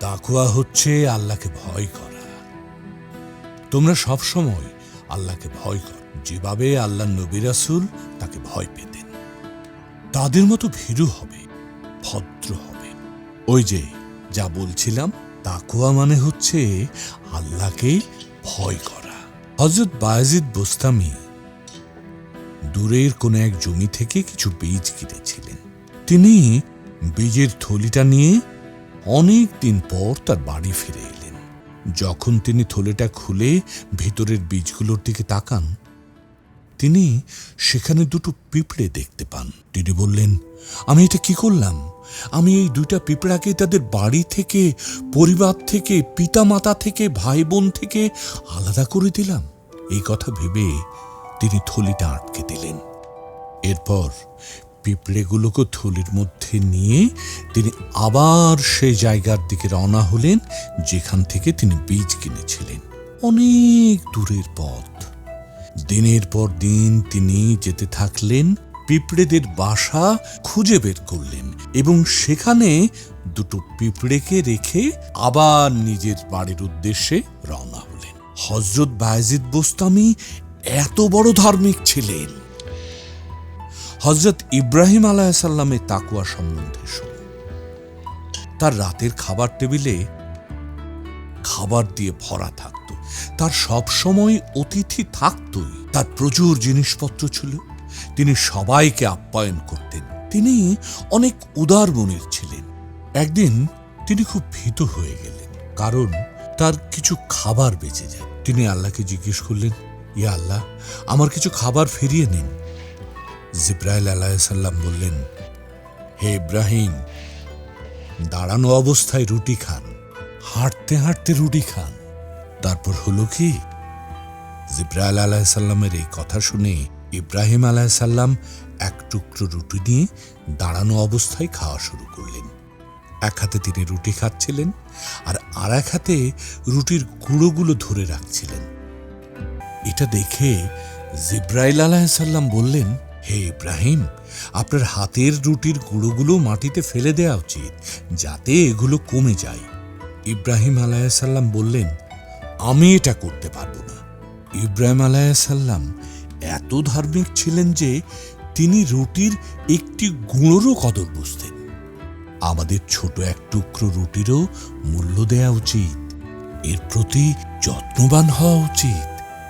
তাকুয়া হচ্ছে আল্লাহকে ভয় করা। তোমরা সব সময় আল্লাহকে ভয় কর। যেভাবে আল্লাহ নবী রাসূল তাকে ভয় পেতেন, তাদের মতো ভীরু হবে, ভদ্র হবে। ওই যে, যা বলছিলাম, তাকুয়া মানে হচ্ছে আল্লাহকে ভয় করা। হজরত বায়াজিদ বোস্তামি দূরের কোনো এক জমি থেকে কিছু বীজ কিনেছিলেন। তিনি বীজের থলিটা নিয়ে অনেক দিন পর তার বাড়ি ফিরে এলেন। যখন তিনি থলেটা খুলে ভিতরের বীজগুলোর দিকে তাকান, তিনি সেখানে দুটো পিঁপড়ে দেখতে পান। তিনি বললেন, আমি এটা কি করলাম? আমি এই দুইটা পিঁপড়াকে তাদের বাড়ি থেকে, পরিবার থেকে, পিতামাতা থেকে ভাই বোন থেকে আলাদা করে দিলাম। এই কথা ভেবে তিনি থলিটা আটকে দিলেন। এরপর পিঁপড়েগুলোকে থলির মধ্যে নিয়ে তিনি আবার সেই জায়গার দিকে রওনা হলেন, যেখান থেকে তিনি বীজ কিনেছিলেন। অনেক দূরের পথ। দিনের পর দিন তিনি যেতে থাকলেন, পিঁপড়েদের বাসা খুঁজে বের করলেন এবং সেখানে দুটো পিঁপড়েকে রেখে আবার নিজের বাড়ির উদ্দেশ্যে রওনা হলেন। হজরত বায়েজিদ বোস্তামি এত বড় ধার্মিক ছিলেন। হজরত ইব্রাহিম আলাহিসাল্লামের তাকুয়া সম্বন্ধে শুনুন তার রাতের খাবার টেবিলে খাবার দিয়ে ভরা থাকত। তার সব সময় অতিথি থাকতই। তার প্রচুর জিনিসপত্র ছিল। তিনি সবাইকে আপ্যায়ন করতেন। তিনি অনেক উদার মনের ছিলেন। একদিন তিনি খুব ভীত হয়ে গেলেন, কারণ তার কিছু খাবার বেঁচে যায়। তিনি আল্লাহকে জিজ্ঞেস করলেন, ইয়া আল্লাহ, আমার কিছু খাবার ফিরিয়ে নিন। জিব্রাইল আলাইসাল্লাম বললেন, হে ইব্রাহিম, দাঁড়ানো অবস্থায় রুটি খান, হাঁটতে হাঁটতে রুটি খান। তারপর হলো কি? জিব্রাইল আলাহিসাল্লামের এই কথা শুনে ইব্রাহিম আলাহিসাল্লাম এক টুকরো রুটি নিয়ে দাঁড়ানো অবস্থায় খাওয়া শুরু করলেন। এক হাতে তিনি রুটি খাচ্ছিলেন আর আর এক হাতে রুটির গুঁড়োগুলো ধরে রাখছিলেন। এটা দেখে জিব্রাইল আলাহিসাল্লাম বললেন হে ইব্রাহিম, আপনার হাতের রুটির গুঁড়োগুলো মাটিতে ফেলে দেওয়া উচিত, যাতে এগুলো কমে যায়। ইব্রাহিম আলাইসাল্লাম বললেন, আমি এটা করতে পারব না। ইব্রাহিম আলাইসাল্লাম এত ধার্মিক ছিলেন যে তিনি রুটির একটি গুঁড়োরও কদর বুঝতেন। আমাদের ছোট এক টুকরো রুটিরও মূল্য দেওয়া উচিত। এর প্রতি যত্নবান হওয়া উচিত।